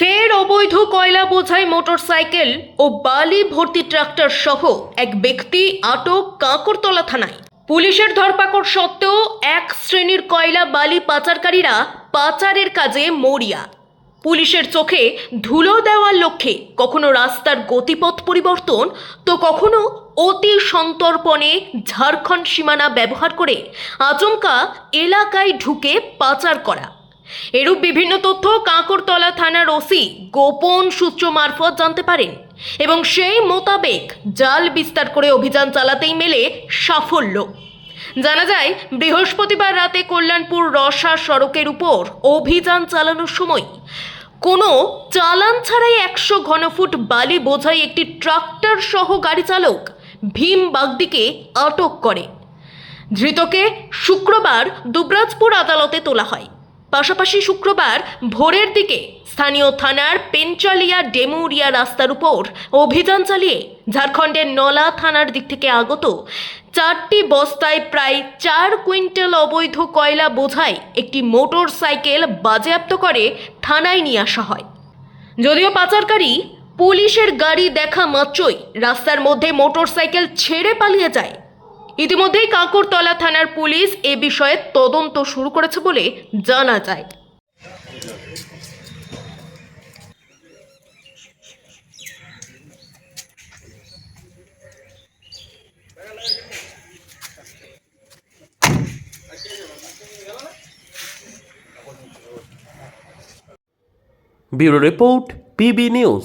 ফের অবৈধ কয়লা বোঝাই মোটরসাইকেল ও বালি ভর্তি ট্রাক্টর সহ এক ব্যক্তি আটক কাঁকরতলা থানায়। পুলিশের ধরপাকড় সত্ত্বেও এক শ্রেণির কয়লা বালি পাচারকারীরা পাচারের কাজে মরিয়া। পুলিশের চোখে ধুলো দেওয়ার লক্ষ্যে কখনো রাস্তার গতিপথ পরিবর্তন, তো কখনো অতি সন্তর্পণে ঝাড়খণ্ড সীমানা ব্যবহার করে আচমকা এলাকায় ঢুকে পাচার করা। এরূপ বিভিন্ন তথ্য কাঁকরতলা থানার ওসি গোপন সূত্র মারফত জানতে পারেন এবং সেই মোতাবেক জাল বিস্তার করে অভিযান চালাতেই মেলে সাফল্য। জানা যায়, বৃহস্পতিবার রাতে কল্যাণপুর রসা সড়কের উপর অভিযান চালানোর সময় কোনো চালান ছাড়াই একশো ঘনফুট বালি বোঝাই একটি ট্রাক্টর সহ গাড়ি চালক ভীম বাগদিকে আটক করে। ধৃতকে শুক্রবার দুবরাজপুর আদালতে তোলা হয়। পাশাপাশি শুক্রবার ভোরের দিকে স্থানীয় থানার পেঞ্চালিয়া ডেমুরিয়া রাস্তার উপর অভিযান চালিয়ে ঝাড়খণ্ডের নলা থানার দিক থেকে আগত চারটি বস্তায় প্রায় চার কুইন্টাল অবৈধ কয়লা বোঝাই একটি মোটর সাইকেল বাজেয়াপ্ত করে থানায় নিয়ে আসা হয়। যদিও পাচারকারী পুলিশের গাড়ি দেখা মাত্রই রাস্তার মধ্যে মোটরসাইকেল ছেড়ে পালিয়ে যায় ইতিমধ্যেই কাঁকরতলা থানার পুলিশ এ বিষয়ে তদন্ত শুরু করেছে বলে জানা যায়। Bureau report PB news.